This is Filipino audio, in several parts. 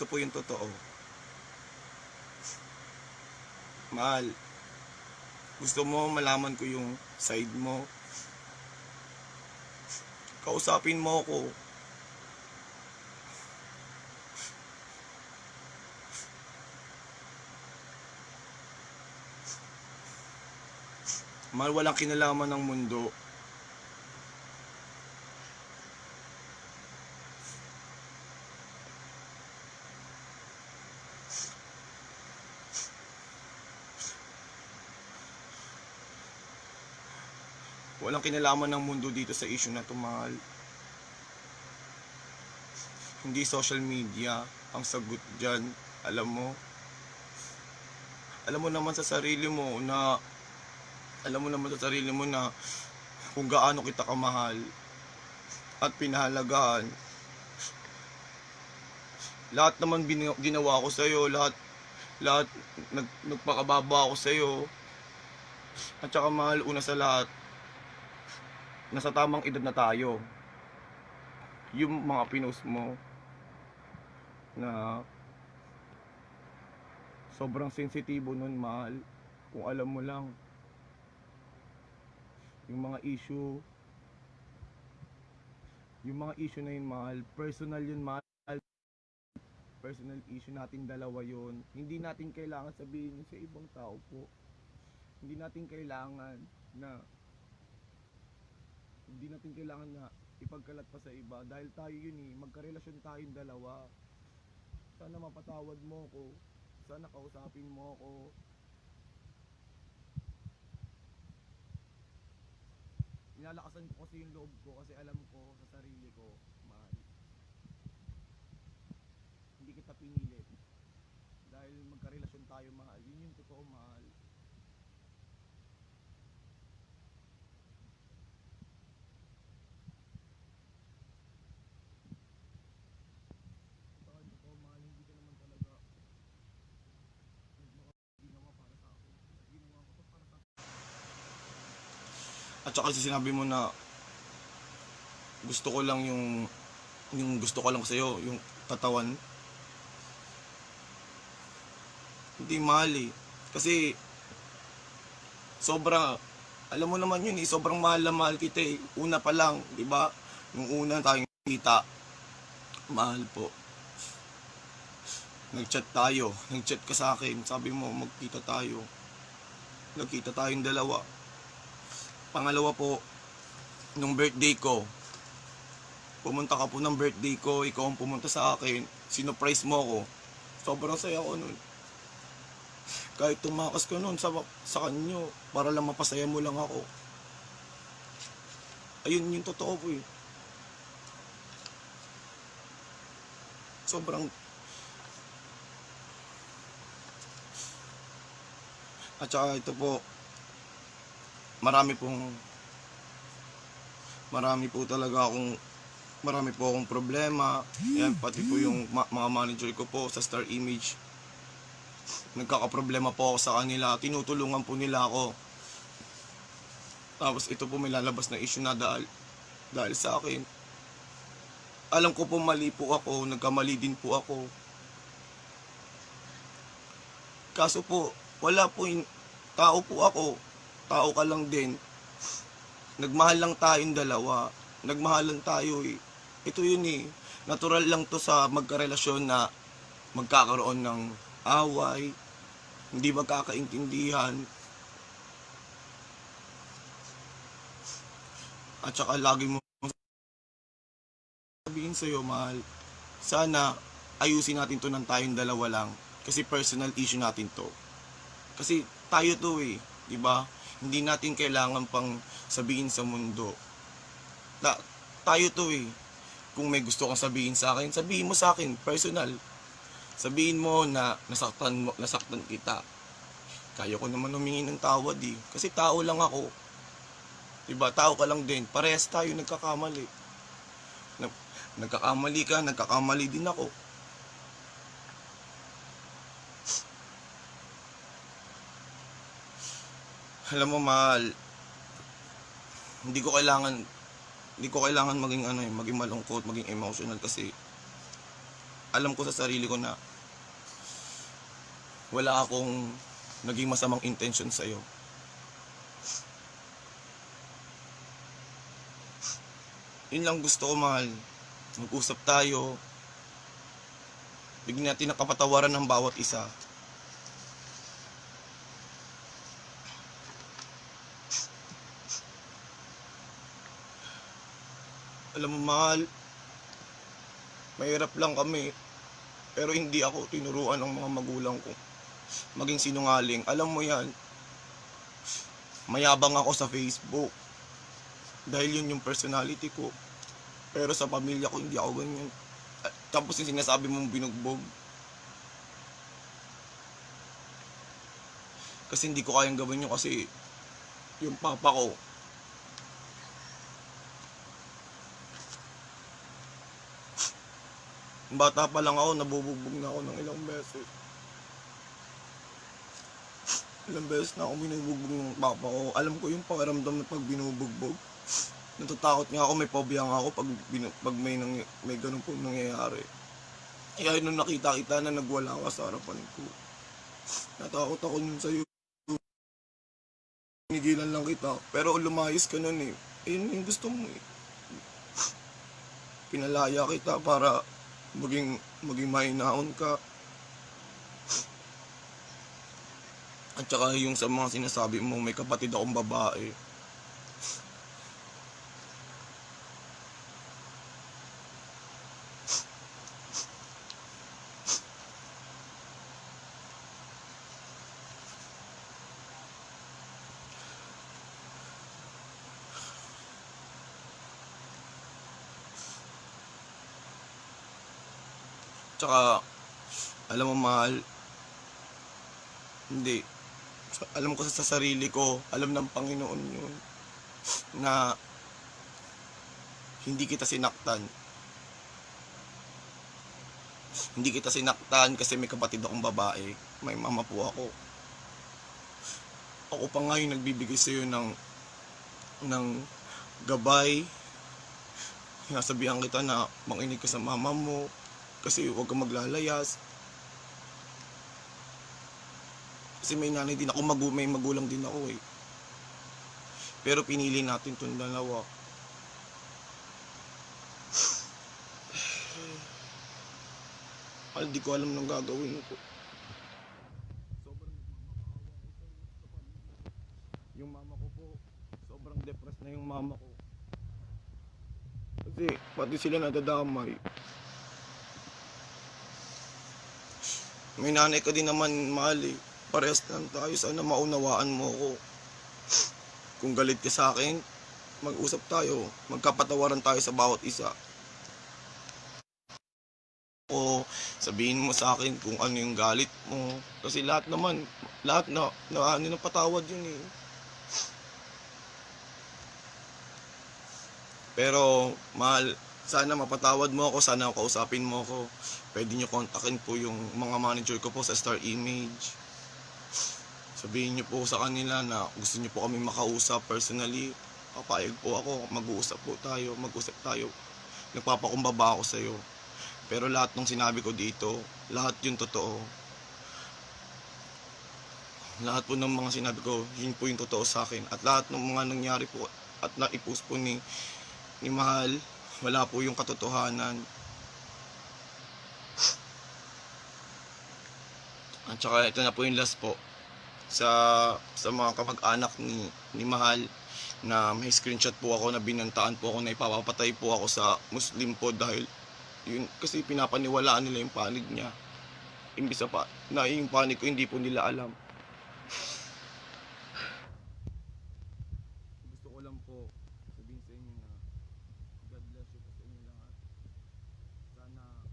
ito po yung totoo. Mahal, gusto mo malaman ko yung side mo? Kausapin mo ako. Mahal, walang kinalaman ng mundo. Walang kinalaman ng mundo dito sa issue na to, mahal. Hindi social media ang sagot dyan. Alam mo? Alam mo naman sa sarili mo na alam mo naman sa sarili mo na kung gaano kita kamahal at pinahalagahan. Lahat naman ginawa ko sa iyo, lahat lahat nag, nagpakababa ako sa iyo. At saka mahal una sa lahat, nasa tamang edad na tayo. Yung mga pinost mo na sobrang sensitibo nun, mahal. Kung alam mo lang, yung mga issue, yung mga issue na yun, mahal, personal yun, mahal. Personal issue natin dalawa yun. Hindi natin kailangan sabihin sa ibang tao po. Hindi natin kailangan na hindi natin kailangan na ipagkalat pa sa iba dahil tayo yun eh, magkarelasyon tayong dalawa. Sana mapatawad mo ko. Sana kausapin mo ako. Nilalakasan ko kasi yung loob ko kasi alam ko sa sarili ko, mahal. Hindi kita pinilit. Dahil magkarelasyon tayo, mahal. Yun yung totoo, mahal. Saka totoo, mahal. Hindi ka naman talaga ginawa para sa akin. Ginawa ko to para sa At saka kasi sinabi mo na gusto ko lang yung yung gusto ko lang sa'yo, yung katawan. Hindi mahal eh. Kasi sobra alam mo naman yun eh, sobrang mahal na mahal kita eh. Una pa lang, di ba? Yung una tayong kita, mahal po. Nag-chat tayo, nag-chat ka sa akin, sabi mo magkita tayo. Nagkita tayong dalawa. Pangalawa po, nung birthday ko, pumunta ka po ng birthday ko, ikaw ang pumunta sa akin, sinurprise mo ako. Sobrang saya ko nun. Kahit tumakas ka nun sa, sa kanyo, para lang mapasaya mo lang ako. Ayun yung totoo po eh. Sobrang At saka ito po, marami pong marami po talaga akong marami po akong problema. Yan, pati po yung ma- mga manager ko po sa Star Image. Nagkakaproblema po ako sa kanila. Tinutulungan po nila ako. Tapos ito po may lalabas na issue na dahil, dahil sa akin. Alam ko po mali po ako, nagkamali din po ako. Kaso po, wala po yung tao po ako. Tao ka lang din. Nagmahal lang tayong dalawa. Nagmahalan tayo eh. Ito yun eh. Natural lang to sa magkarelasyon na magkakaroon ng away, hindi magkakaintindihan. At saka lagi mo sabihin sa'yo, mahal, sana ayusin natin to ng tayong dalawa lang. Kasi personal issue natin to. Kasi tayo to eh, di ba? Hindi natin kailangan pang sabihin sa mundo. Na, tayo to eh. Kung may gusto kang sabihin sa akin, sabihin mo sa akin, personal. Sabihin mo na nasaktan, mo, nasaktan kita. Kaya ko naman humingi ng tawad eh. Kasi tao lang ako. Diba? Tao ka lang din. Parehas tayo nagkakamali. Nag, nagkakamali ka, nagkakamali din ako. Alam mo, mahal, hindi ko kailangan hindi ko kailangan maging ano eh, maging malungkot, maging emotional kasi alam ko sa sarili ko na wala akong naging masamang intention sa'yo. Yun lang gusto ko, mahal. Mag-usap tayo. Bigyan natin ang kapatawaran ng bawat isa. Alam mo, mahal, mahirap lang kami. Pero hindi ako tinuruan ng mga magulang ko. Maging sinungaling. Alam mo yan, mayabang ako sa Facebook. Dahil yun yung personality ko. Pero sa pamilya ko, hindi ako ganyan. Tapos yung sinasabi mong binugbog. Kasi hindi ko kayang gawin yun kasi yung papa ko, Bata pa lang ako, nabubugbog na ako ng ilang beses. Ilang beses na ako binubugbog ng papa ko. Alam ko yung pakiramdam na pag binubugbog. Natatakot nga ako, may phobia nga ako pag, pag may, nang, may ganun po nangyayari. Kaya nung nakita kita na nagwala ka sa harapan ko. Natakot ako nun sa'yo. Pinigilan lang kita. Pero lumayos ka nun eh. Ayun yung gusto mo eh. Pinalaya kita para maging maging mahinaon ka. At saka yung sa mga sinasabi mo, may kapatid akong babae. Tsaka, alam mo mahal, hindi. Alam ko sa sarili ko, alam ng Panginoon yun, na hindi kita sinaktan. Hindi kita sinaktan kasi may kapatid akong babae. May mama po ako. Ako pa nga yung nagbibigay sa'yo ng, ng gabay. Sinasabihan kita na makinig ka sa mama mo, kasi huwag kang maglalayas. Kasi may nanay din ako, magu may magulang din ako eh. Pero pinili natin tong dalawa. Al, di ko alam nang gagawin ko. Yung mama ko po, sobrang depressed na yung mama ko. Kasi pati sila nadadamay. May nanay ka din naman, mahal eh. Parehas lang tayo. Sana maunawaan mo ko. Kung galit ka sa akin, mag-usap tayo. Magkapatawaran tayo sa bawat isa. O sabihin mo sa akin kung ano yung galit mo. Kasi lahat naman, lahat na, na ano na patawad yun eh. Pero, mahal, sana mapatawad mo ako, sana kausapin mo ako. Pwede nyo kontakin po yung mga manager ko po sa Star Image. Sabihin nyo po sa kanila na gusto nyo po kami makausap personally. Papayag po ako, mag-uusap po tayo, mag-usap tayo. Nagpapakumbaba ako sa'yo. Pero lahat ng sinabi ko dito, lahat yung totoo. Lahat po ng mga sinabi ko, yun po yung totoo sa akin. At lahat ng mga nangyari po at naipost po ni, ni Mahal, wala po yung katotohanan. At saka ito na po yung last po sa sa mga kamag-anak ni ni Mahal na may screenshot po ako na binantaan po ako na ipapapatay po ako sa Muslim po dahil yun kasi pinapaniwalaan nila yung panig niya. Imbis pa na yung panig ko hindi po nila alam. Gusto ko lang po sabihin sa inyo na God bless you po sa inyo lahat. Sana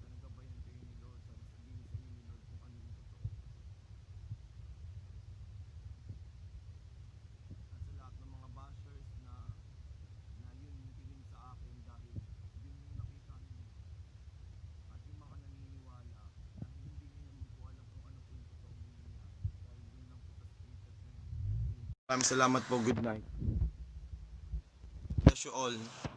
sana gabayan kayo ni Lord. Sana sabihin sa inyo ni Lord kung ano yung totoo. At sa lahat ng mga bashers na na yun yung tingin sa akin dahil yun yung nakita ninyo. At yung mga naniniwala na hindi nyo naman po alam kung ano po yung totoong nangyayari. Dahil yun lang po sa screenshot na yun. Maraming salamat po. Good night. You all.